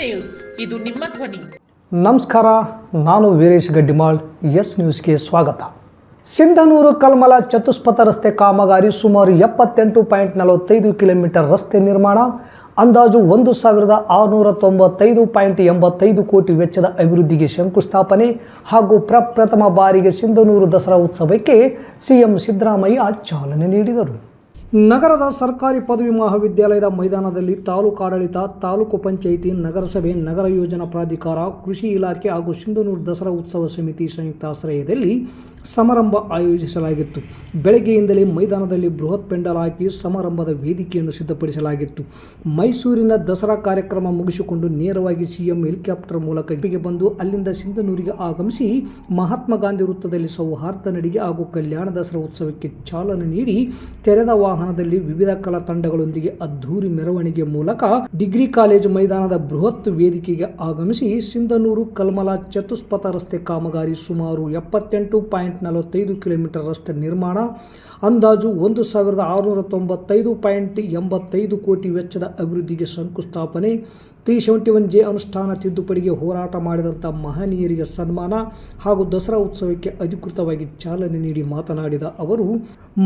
News ಇದು ನಿಮ್ಮ ಧ್ವನಿ. ನಮಸ್ಕಾರ, ನಾನು ವೀರೇಶ್ ಗಡ್ಡಿಮಾಳ್, ಎಸ್ ನ್ಯೂಸ್ಗೆ ಸ್ವಾಗತ. ಸಿಂಧನೂರು ಕಲ್ಮಲ ಚತುಷ್ಪಥ ರಸ್ತೆ ಕಾಮಗಾರಿ ಸುಮಾರು ಎಪ್ಪತ್ತೆಂಟು ಪಾಯಿಂಟ್ ನಲವತ್ತೈದು ಕಿಲೋಮೀಟರ್ ರಸ್ತೆ ನಿರ್ಮಾಣ, ಅಂದಾಜು ಒಂದು ಸಾವಿರದ ಆರುನೂರ ತೊಂಬತ್ತೈದು ಪಾಯಿಂಟ್ ಎಂಬತ್ತೈದು ಕೋಟಿ ವೆಚ್ಚದ ಅಭಿವೃದ್ಧಿಗೆ ಶಂಕುಸ್ಥಾಪನೆ ಹಾಗೂ ಪ್ರಪ್ರಥಮ ಬಾರಿಗೆ ಸಿಂಧನೂರು ದಸರಾ ಉತ್ಸವಕ್ಕೆ ಸಿಎಂ ಸಿದ್ದರಾಮಯ್ಯ ಚಾಲನೆ ನೀಡಿದರು. ನಗರದ ಸರ್ಕಾರಿ ಪದವಿ ಮಹಾವಿದ್ಯಾಲಯದ ಮೈದಾನದಲ್ಲಿ ತಾಲೂಕು ಆಡಳಿತ, ತಾಲೂಕು ಪಂಚಾಯಿತಿ, ನಗರಸಭೆ, ನಗರ ಯೋಜನಾ ಪ್ರಾಧಿಕಾರ, ಕೃಷಿ ಇಲಾಖೆ ಹಾಗೂ ಸಿಂಧನೂರು ದಸರಾ ಉತ್ಸವ ಸಮಿತಿ ಸಂಯುಕ್ತ ಆಶ್ರಯದಲ್ಲಿ ಸಮಾರಂಭ ಆಯೋಜಿಸಲಾಗಿತ್ತು. ಬೆಳಗ್ಗೆಯಿಂದಲೇ ಮೈದಾನದಲ್ಲಿ ಬೃಹತ್ ಪೆಂಡಲ್ ಹಾಕಿ ಸಮಾರಂಭದ ವೇದಿಕೆಯನ್ನು ಸಿದ್ಧಪಡಿಸಲಾಗಿತ್ತು. ಮೈಸೂರಿನ ದಸರಾ ಕಾರ್ಯಕ್ರಮ ಮುಗಿಸಿಕೊಂಡು ನೇರವಾಗಿ ಸಿಎಂ ಹೆಲಿಕಾಪ್ಟರ್ ಮೂಲಕ ಇಲ್ಲಿಗೆ ಬಂದು ಅಲ್ಲಿಂದ ಸಿಂಧನೂರಿಗೆ ಆಗಮಿಸಿ ಮಹಾತ್ಮ ಗಾಂಧಿ ವೃತ್ತದಲ್ಲಿ ಸೌಹಾರ್ದ ನಡಿಗೆ ಹಾಗೂ ಕಲ್ಯಾಣ ದಸರಾ ಉತ್ಸವಕ್ಕೆ ಚಾಲನೆ ನೀಡಿ ತೆರೆದ ವಾಹನದಲ್ಲಿ ವಿವಿಧ ಕಲಾ ತಂಡಗಳೊಂದಿಗೆ ಅದ್ಧೂರಿ ಮೆರವಣಿಗೆ ಮೂಲಕ ಡಿಗ್ರಿ ಕಾಲೇಜು ಮೈದಾನದ ಬೃಹತ್ ವೇದಿಕೆಗೆ ಆಗಮಿಸಿ ಸಿಂಧನೂರು ಕಲ್ಮಲ ಚತುಷ್ಪಥ ರಸ್ತೆ ಕಾಮಗಾರಿ ಸುಮಾರು ಎಪ್ಪತ್ತೆಂಟು ಪಾಯಿಂಟ್ ನಲವತ್ತೈದು ಕಿಲೋಮೀಟರ್ ರಸ್ತೆ ನಿರ್ಮಾಣ, ಅಂದಾಜು ಒಂದು ಸಾವಿರದ ಆರುನೂರ ತೊಂಬತ್ತೈದು ಪಾಯಿಂಟ್ ಎಂಬತ್ತೈದು ಕೋಟಿ ವೆಚ್ಚದ ಅಭಿವೃದ್ಧಿಗೆ ಶಂಕುಸ್ಥಾಪನೆ ತ್ರೀ ಸೆವೆಂಟಿ ಒನ್ ಜೆ ಅನುಷ್ಠಾನ ತಿದ್ದುಪಡಿಗೆ ಹೋರಾಟ ಮಾಡಿದಂಥ ಮಹನೀಯರಿಗೆ ಸನ್ಮಾನ ಹಾಗೂ ದಸರಾ ಉತ್ಸವಕ್ಕೆ ಅಧಿಕೃತವಾಗಿ ಚಾಲನೆ ನೀಡಿ ಮಾತನಾಡಿದ ಅವರು,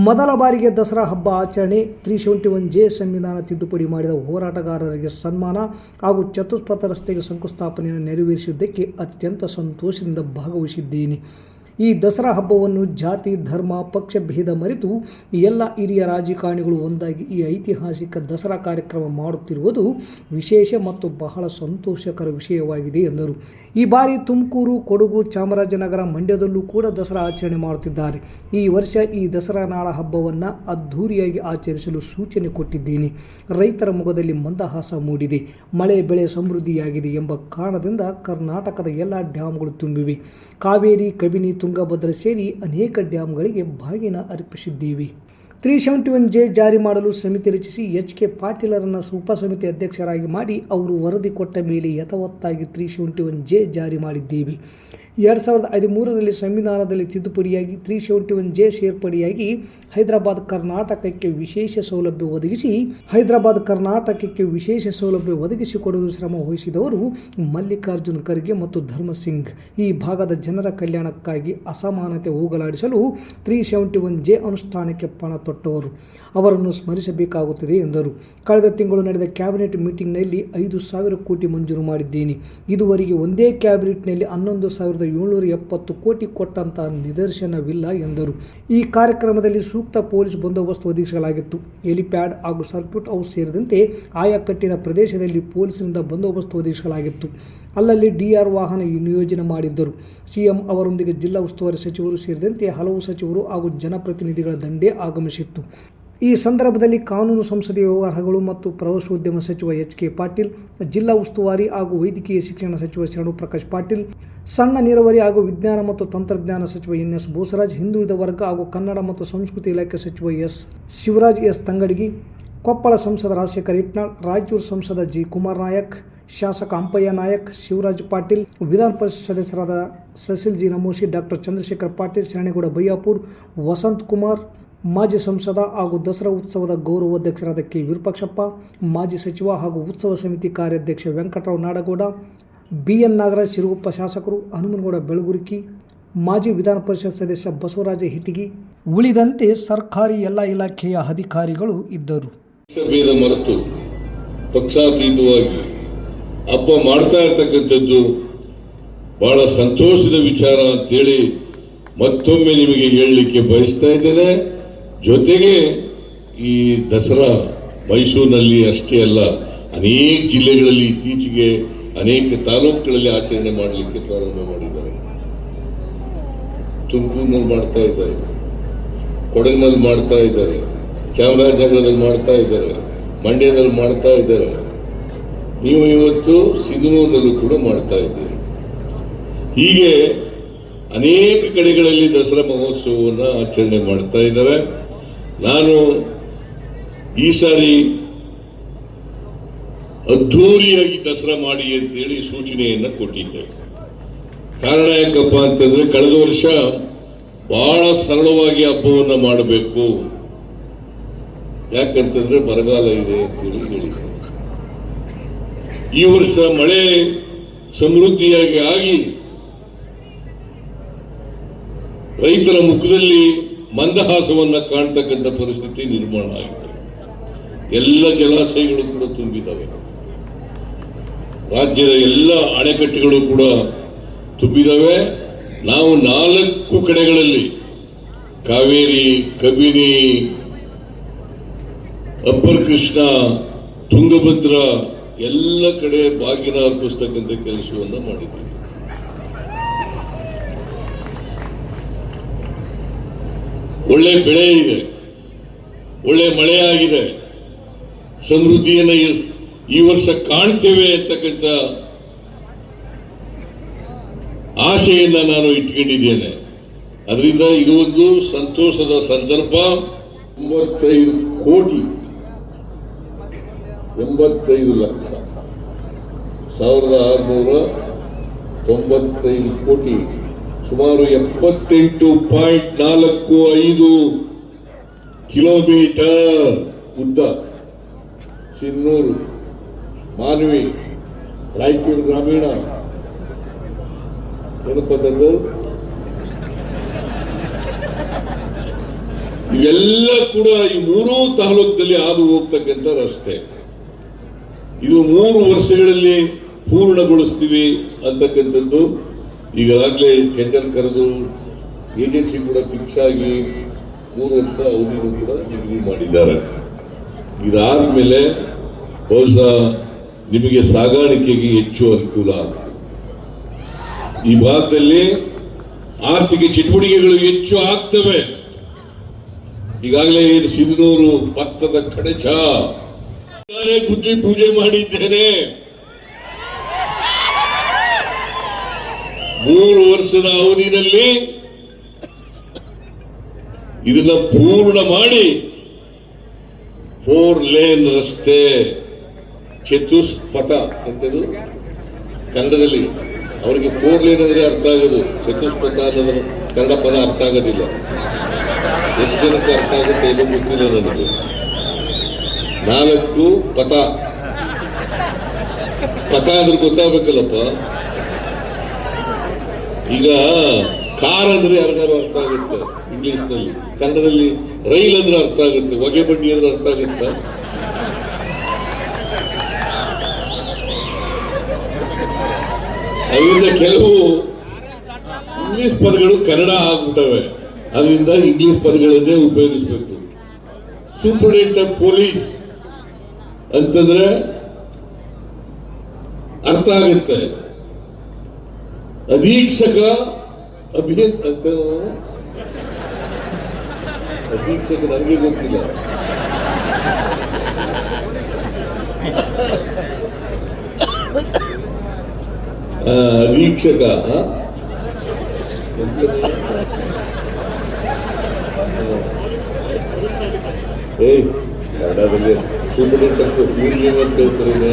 ಮೊದಲ ಬಾರಿಗೆ ದಸರಾ ಹಬ್ಬ ಆಚರಣೆ ತ್ರೀ ಸೆವೆಂಟಿ ಒನ್ ಜೆ ಸಂವಿಧಾನ ತಿದ್ದುಪಡಿ ಮಾಡಿದ ಹೋರಾಟಗಾರರಿಗೆ ಸನ್ಮಾನ ಹಾಗೂ ಚತುಷ್ಪಥ ರಸ್ತೆಗೆ ಶಂಕುಸ್ಥಾಪನೆಯನ್ನು ನೆರವೇರಿಸಿದ್ದಕ್ಕೆ ಅತ್ಯಂತ ಸಂತೋಷದಿಂದ ಭಾಗವಹಿಸಿದ್ದೀನಿ. ಈ ದಸರಾ ಹಬ್ಬವನ್ನು ಜಾತಿ, ಧರ್ಮ, ಪಕ್ಷ ಭೇದ ಮರೆತು ಎಲ್ಲ ಹಿರಿಯ ರಾಜಕಾರಣಿಗಳು ಒಂದಾಗಿ ಈ ಐತಿಹಾಸಿಕ ದಸರಾ ಕಾರ್ಯಕ್ರಮ ಮಾಡುತ್ತಿರುವುದು ವಿಶೇಷ ಮತ್ತು ಬಹಳ ಸಂತೋಷಕರ ವಿಷಯವಾಗಿದೆ ಎಂದರು. ಈ ಬಾರಿ ತುಮಕೂರು, ಕೊಡಗು, ಚಾಮರಾಜನಗರ ಮಂಡ್ಯದಲ್ಲೂ ಕೂಡ ದಸರಾ ಆಚರಣೆ ಮಾಡುತ್ತಿದ್ದಾರೆ. ಈ ವರ್ಷ ಈ ದಸರಾ ನಾಳ ಹಬ್ಬವನ್ನು ಅದ್ಧೂರಿಯಾಗಿ ಆಚರಿಸಲು ಸೂಚನೆ ಕೊಟ್ಟಿದ್ದೇನೆ. ರೈತರ ಮುಖದಲ್ಲಿ ಮಂದಹಾಸ ಮೂಡಿದೆ. ಮಳೆ, ಬೆಳೆ ಸಮೃದ್ಧಿಯಾಗಿದೆ ಎಂಬ ಕಾರಣದಿಂದ ಕರ್ನಾಟಕದ ಎಲ್ಲ ಡ್ಯಾಮ್ಗಳು ತುಂಬಿವೆ. ಕಾವೇರಿ, ಕಬಿನಿ ತುಂಗಭದ್ರ ಸೇರಿ ಅನೇಕ ಡ್ಯಾಮ್ಗಳಿಗೆ ಬಾಗಿನ ಅರ್ಪಿಸಿದ್ದೀವಿ. ತ್ರೀ ಸೆವೆಂಟಿ ಒನ್ ಜೆ ಜಾರಿ ಮಾಡಲು ಸಮಿತಿ ರಚಿಸಿ ಎಚ್ ಕೆ ಪಾಟೀಲರನ್ನು ಉಪ ಸಮಿತಿ ಅಧ್ಯಕ್ಷರಾಗಿ ಮಾಡಿ ಅವರು ವರದಿ ಕೊಟ್ಟ ಮೇಲೆ ಯಥವತ್ತಾಗಿ ತ್ರೀ ಸೆವೆಂಟಿ ಒನ್ ಜೆ ಜಾರಿ ಮಾಡಿದ್ದೀವಿ. ಎರಡು ಸಾವಿರದ ಹದಿಮೂರರಲ್ಲಿ ಸಂವಿಧಾನದಲ್ಲಿ ತಿದ್ದುಪಡಿಯಾಗಿ ತ್ರೀ ಸೆವೆಂಟಿ ಒನ್ ಜೆ ಸೇರ್ಪಡೆಯಾಗಿ ಹೈದರಾಬಾದ್ ಕರ್ನಾಟಕಕ್ಕೆ ವಿಶೇಷ ಸೌಲಭ್ಯ ಒದಗಿಸಿ, ಹೈದರಾಬಾದ್ ಕರ್ನಾಟಕಕ್ಕೆ ವಿಶೇಷ ಸೌಲಭ್ಯ ಒದಗಿಸಿಕೊಡಲು ಶ್ರಮ ವಹಿಸಿದವರು ಮಲ್ಲಿಕಾರ್ಜುನ್ ಖರ್ಗೆ ಮತ್ತು ಧರ್ಮಸಿಂಗ್ ಈ ಭಾಗದ ಜನರ ಕಲ್ಯಾಣಕ್ಕಾಗಿ ಅಸಮಾನತೆ ಹೋಗಲಾಡಿಸಲು ತ್ರೀ ಸೆವೆಂಟಿ ಒನ್ ಜೆ ಅನುಷ್ಠಾನಕ್ಕೆ ಪಣ ತೊಟ್ಟವರು. ಅವರನ್ನು ಸ್ಮರಿಸಬೇಕಾಗುತ್ತದೆ ಎಂದರು. ಕಳೆದ ತಿಂಗಳು ನಡೆದ ಕ್ಯಾಬಿನೆಟ್ ಮೀಟಿಂಗ್ನಲ್ಲಿ ಐದು ಸಾವಿರ ಕೋಟಿ ಮಂಜೂರು ಮಾಡಿದ್ದೀನಿ. ಇದುವರೆಗೆ ಒಂದೇ ಕ್ಯಾಬಿನೆಟ್ನಲ್ಲಿ ಹನ್ನೊಂದು ಸಾವಿರದ ಏಳ್ನೂರ ಎಪ್ಪತ್ತು ಕೋಟಿ ಕೊಟ್ಟಂತಹ ನಿದರ್ಶನವಿಲ್ಲ ಎಂದರು. ಈ ಕಾರ್ಯಕ್ರಮದಲ್ಲಿ ಸೂಕ್ತ ಪೊಲೀಸ್ ಬಂದೋಬಸ್ತ್ ಒದಗಿಸಲಾಗಿತ್ತು. ಎಲಿಪ್ಯಾಡ್ ಹಾಗೂ ಸರ್ಕ್ಯೂಟ್ ಹೌಸ್ ಸೇರಿದಂತೆ ಆಯಾ ಕಟ್ಟಿನ ಪ್ರದೇಶದಲ್ಲಿ ಪೊಲೀಸರಿಂದ ಬಂದೋಬಸ್ತ್ ಒದಗಿಸಲಾಗಿತ್ತು. ಅಲ್ಲಲ್ಲಿ ಡಿಆರ್ ವಾಹನ ನಿಯೋಜನೆ ಮಾಡಿದ್ದರು. ಸಿಎಂ ಅವರೊಂದಿಗೆ ಜಿಲ್ಲಾ ಉಸ್ತುವಾರಿ ಸಚಿವರು ಸೇರಿದಂತೆ ಹಲವು ಸಚಿವರು ಹಾಗೂ ಜನಪ್ರತಿನಿಧಿಗಳ ದಂಡೇ ಆಗಮಿಸಿತ್ತು. ಈ ಸಂದರ್ಭದಲ್ಲಿ ಕಾನೂನು ಸಂಸದೀಯ ವ್ಯವಹಾರಗಳು ಮತ್ತು ಪ್ರವಾಸೋದ್ಯಮ ಸಚಿವ ಎಚ್ ಕೆ ಪಾಟೀಲ್, ಜಿಲ್ಲಾ ಉಸ್ತುವಾರಿ ಹಾಗೂ ವೈದ್ಯಕೀಯ ಶಿಕ್ಷಣ ಸಚಿವ ಶರಣು ಪ್ರಕಾಶ್ ಪಾಟೀಲ್, ಸಣ್ಣ ನೀರಾವರಿ ಹಾಗೂ ವಿಜ್ಞಾನ ಮತ್ತು ತಂತ್ರಜ್ಞಾನ ಸಚಿವ ಎನ್ ಎಸ್ ಬೋಸರಾಜ್, ಹಿಂದುಳಿದ ವರ್ಗ ಹಾಗೂ ಕನ್ನಡ ಮತ್ತು ಸಂಸ್ಕೃತಿ ಇಲಾಖೆ ಸಚಿವ ಎಸ್ ಶಿವರಾಜ್, ಎಸ್ ತಂಗಡಗಿ, ಕೊಪ್ಪಳ ಸಂಸದ ರಾಜಶೇಖರ್ ಇಟ್ನಾಳ್, ರಾಯಚೂರು ಸಂಸದ ಜಿ ಕುಮಾರ್ ನಾಯಕ್, ಶಾಸಕ ಅಂಪಯ್ಯ ನಾಯಕ್, ಶಿವರಾಜ್ ಪಾಟೀಲ್, ವಿಧಾನ ಪರಿಷತ್ ಸದಸ್ಯರಾದ ಸಸಿಲ್ ಜಿ ನಮೋಶಿ, ಡಾಕ್ಟರ್ ಚಂದ್ರಶೇಖರ್ ಪಾಟೀಲ್, ಶರಣೇಗೌಡ ಬಯ್ಯಾಪುರ್ ವಸಂತ್ ಕುಮಾರ್ ಮಾಜಿ ಸಂಸದ ಹಾಗೂ ದಸರಾ ಉತ್ಸವದ ಗೌರವಾಧ್ಯಕ್ಷರಾದ ಕೆ. ವಿರೂಪಾಕ್ಷಪ್ಪ, ಮಾಜಿ ಸಚಿವ ಹಾಗೂ ಉತ್ಸವ ಸಮಿತಿ ಕಾರ್ಯಾಧ್ಯಕ್ಷ ವೆಂಕಟರಾವ್ ನಾಡಗೌಡ, ಬಿ. ಎನ್. ನಾಗರಾಜ್ ಶಿರುಗುಪ್ಪ ಶಾಸಕರು ಹನುಮನಗೌಡ ಬೆಳಗುರ್ಕಿ, ಮಾಜಿ ವಿಧಾನ ಪರಿಷತ್ ಸದಸ್ಯ ಬಸವರಾಜ ಹಿಟಿಗಿ, ಉಳಿದಂತೆ ಸರ್ಕಾರಿ ಎಲ್ಲ ಇಲಾಖೆಯ ಅಧಿಕಾರಿಗಳು ಇದ್ದರು. ಪಕ್ಷಾತೀತವಾಗಿ ಹಬ್ಬ ಮಾಡ್ತಾ ಇರ್ತಕ್ಕಂಥದ್ದು ಬಹಳ ಸಂತೋಷದ ವಿಚಾರ ಅಂತೇಳಿ ಮತ್ತೊಮ್ಮೆ ನಿಮಗೆ ಹೇಳಲಿಕ್ಕೆ ಬಯಸ್ತಾ ಇದ್ದೇನೆ. ಜೊತೆಗೆ ಈ ದಸರಾ ಮೈಸೂರಿನಲ್ಲಿ ಅಷ್ಟೇ ಅಲ್ಲ, ಅನೇಕ ಜಿಲ್ಲೆಗಳಲ್ಲಿ ಇತ್ತೀಚೆಗೆ ಅನೇಕ ತಾಲೂಕುಗಳಲ್ಲಿ ಆಚರಣೆ ಮಾಡಲಿಕ್ಕೆ ಪ್ರಾರಂಭ ಮಾಡಿದ್ದಾರೆ. ತುಮಕೂರಿನಲ್ಲಿ ಮಾಡ್ತಾ ಇದ್ದಾರೆ. ಕೊಡಗಿನಲ್ಲಿ ಮಾಡ್ತಾ ಇದ್ದಾರೆ. ಚಾಮರಾಜನಗರದಲ್ಲಿ ಮಾಡ್ತಾ ಇದ್ದಾರೆ. ಮಂಡ್ಯದಲ್ಲಿ ಮಾಡ್ತಾ ಇದ್ದಾರೆ. ನೀವು ಇವತ್ತು ಸಿಂಧನೂರಿನಲ್ಲೂ ಕೂಡ ಮಾಡ್ತಾ ಇದ್ದೀರಿ. ಹೀಗೆ ಅನೇಕ ಕಡೆಗಳಲ್ಲಿ ದಸರಾ ಮಹೋತ್ಸವವನ್ನು ಆಚರಣೆ ಮಾಡ್ತಾ ಇದ್ದಾರೆ. ನಾನು ಈ ಸಾರಿ ಅದ್ಧೂರಿಯಾಗಿ ದಸರಾ ಮಾಡಿ ಅಂತೇಳಿ ಸೂಚನೆಯನ್ನು ಕೊಟ್ಟಿದ್ದೆ. ಕಾರಣ ಯಾಕಪ್ಪ ಅಂತಂದ್ರೆ ಕಳೆದ ವರ್ಷ ಬಹಳ ಸರಳವಾಗಿ ಹಬ್ಬವನ್ನು ಮಾಡಬೇಕು. ಯಾಕಂತಂದ್ರೆ ಬರಗಾಲ ಇದೆ ಅಂತೇಳಿ ಹೇಳಿದ್ದೆ. ಈ ವರ್ಷ ಮಳೆ ಸಮೃದ್ಧಿಯಾಗಿ ಆಗಿ ರೈತರ ಮುಖದಲ್ಲಿ ಮಂದಹಾಸವನ್ನ ಕಾಣ್ತಕ್ಕಂಥ ಪರಿಸ್ಥಿತಿ ನಿರ್ಮಾಣ ಆಗಿದೆ. ಎಲ್ಲ ಜಲಾಶಯಗಳು ಕೂಡ ತುಂಬಿದ್ದಾವೆ ರಾಜ್ಯದ ಎಲ್ಲ ಅಣೆಕಟ್ಟೆಗಳು ಕೂಡ ತುಂಬಿದಾವೆ. ನಾವು ನಾಲ್ಕು ಕಡೆಗಳಲ್ಲಿ ಕಾವೇರಿ, ಕಬಿನಿ, ಅಪ್ಪರ್ ಕೃಷ್ಣ, ತುಂಗಭದ್ರ ಎಲ್ಲ ಕಡೆ ಬಾಗಿನ ಅರ್ಪಿಸ್ತಕ್ಕಂಥ ಕೆಲಸವನ್ನು ಮಾಡಿದ್ದೀವಿ. ಒಳ್ಳೆ ಬೆಳೆ ಇದೆ, ಒಳ್ಳೆ ಮಳೆ ಆಗಿದೆ ಸಮೃದ್ಧಿಯನ್ನು ಈ- ವರ್ಷ ಕಾಣ್ತೇವೆ ಅಂತಕ್ಕಂಥ ಆಶೆಯನ್ನ ನಾನು ಇಟ್ಕೊಂಡಿದ್ದೇನೆ. ಅದರಿಂದ ಇದು ಒಂದು ಸಂತೋಷದ ಸಂದರ್ಭ. ಎಂಬತ್ತೈದು ಕೋಟಿ, ಎಂಬತ್ತೈದು ಲಕ್ಷ. ಸಾವಿರದ ಆರುನೂರ ತೊಂಬತ್ತೈದು ಕೋಟಿ. ಸುಮಾರು ಎಪ್ಪತ್ತೆಂಟು ಪಾಯಿಂಟ್ ನಾಲ್ಕು ಐದು ಕಿಲೋಮೀಟರ್ ಉದ್ದ. ಸಿನ್ನೂರು ಮಾನವಿ, ರಾಯಚೂರು ಗ್ರಾಮೀಣ. ಏನಪ್ಪ ತಂದು? ಇವೆಲ್ಲ ಕೂಡ ಈ ಮೂರೂ ತಾಲೂಕಲ್ಲಿ ಹಾದು ಹೋಗ್ತಕ್ಕಂಥ ರಸ್ತೆ. ಇದು ಮೂರು ವರ್ಷಗಳಲ್ಲಿ ಪೂರ್ಣಗೊಳಿಸ್ತೀವಿ ಅಂತಕ್ಕಂಥದ್ದು ಈಗಾಗಲೇ ಟೆಂಡರ್ ಕರೆದು ಏಜೆನ್ಸಿ ಕೂಡ ಫಿಕ್ಸ್ ಆಗಿ ಮೂರು ವರ್ಷ ಅವಧಿ ಕೂಡ ನಿಗದಿ ಮಾಡಿದ್ದಾರೆ. ಇದಾದ್ಮೇಲೆ ಬಹುಶಃ ನಿಮಗೆ ಸಾಗಾಣಿಕೆಗೆ ಹೆಚ್ಚು ಅನುಕೂಲ ಈ ಭಾಗದಲ್ಲಿ ಆರ್ಥಿಕ ಚಟುವಟಿಕೆಗಳು ಹೆಚ್ಚು ಆಗ್ತವೆ. ಈಗಾಗಲೇ ಏನು ಸಿಂಧೂರು ಪಕ್ಕದ ಕಡಚ ಪೂಜೆ ಮಾಡಿದ್ದೇನೆ. ಮೂರು ವರ್ಷದ ಅವಧಿಯಲ್ಲಿ ಇದನ್ನ ಪೂರ್ಣ ಮಾಡಿ ಫೋರ್ ಲೇನ್ ರಸ್ತೆ ಚತುಷ್ಪಥ ಅಂತೇಳಿ ಕನ್ನಡದಲ್ಲಿ ಅವರಿಗೆ ಫೋರ್ ಲೇನ್ ಅಂದ್ರೆ ಅರ್ಥ ಆಗೋದು. ಚತುಷ್ಪಥ ಅನ್ನೋದ್ರ ಕನ್ನಡ ಪದ ಅರ್ಥ ಆಗೋದಿಲ್ಲ. ಎಷ್ಟು ಜನಕ್ಕೆ ಅರ್ಥ ಆಗುತ್ತೆ ಇದು ಗೊತ್ತಿಲ್ಲ ನನಗೆ. ನಾಲ್ಕು ಪಥ. ಪಥ ಅಂದ್ರೆ ಗೊತ್ತಾಗಬೇಕಲ್ಲಪ್ಪ. ಈಗ ಕಾರ್ ಅಂದ್ರೆ ಯಾರಿಗಾರು ಅರ್ಥ ಆಗುತ್ತೆ ಇಂಗ್ಲಿಷ್ನಲ್ಲಿ ಕನ್ನಡದಲ್ಲಿ ರೈಲ್ ಅಂದ್ರೆ ಅರ್ಥ ಆಗುತ್ತೆ, ಹೊಗೆ ಬಂಡಿ ಅಂದ್ರೆ ಅರ್ಥ ಆಗುತ್ತೆ? ಅದರಿಂದ ಕೆಲವು ಇಂಗ್ಲಿಷ್ ಪದಗಳು ಕನ್ನಡ ಆಗ್ಬಿಟ್ಟವೆ. ಅದರಿಂದ ಇಂಗ್ಲಿಷ್ ಪದಗಳನ್ನೇ ಉಪಯೋಗಿಸ್ಬೇಕು. ಸೂಪರ್ಡೆಂಟ್ ಆಫ್ ಪೊಲೀಸ್ ಅಂತಂದ್ರೆ ಅರ್ಥ ಆಗುತ್ತೆ. ಅಧೀಕ್ಷಕ ಅಭಿಯಂತ ಅಂತ ಅಧೀಕ್ಷಕ ನನಗೆ ಗೊತ್ತಿಲ್ಲ. ಆ? ಏಯ್ ಕನ್ನಡದಲ್ಲಿ ಸುಮ್ಮನೆ ಅಂತ ಹೇಳ್ತಾರೆ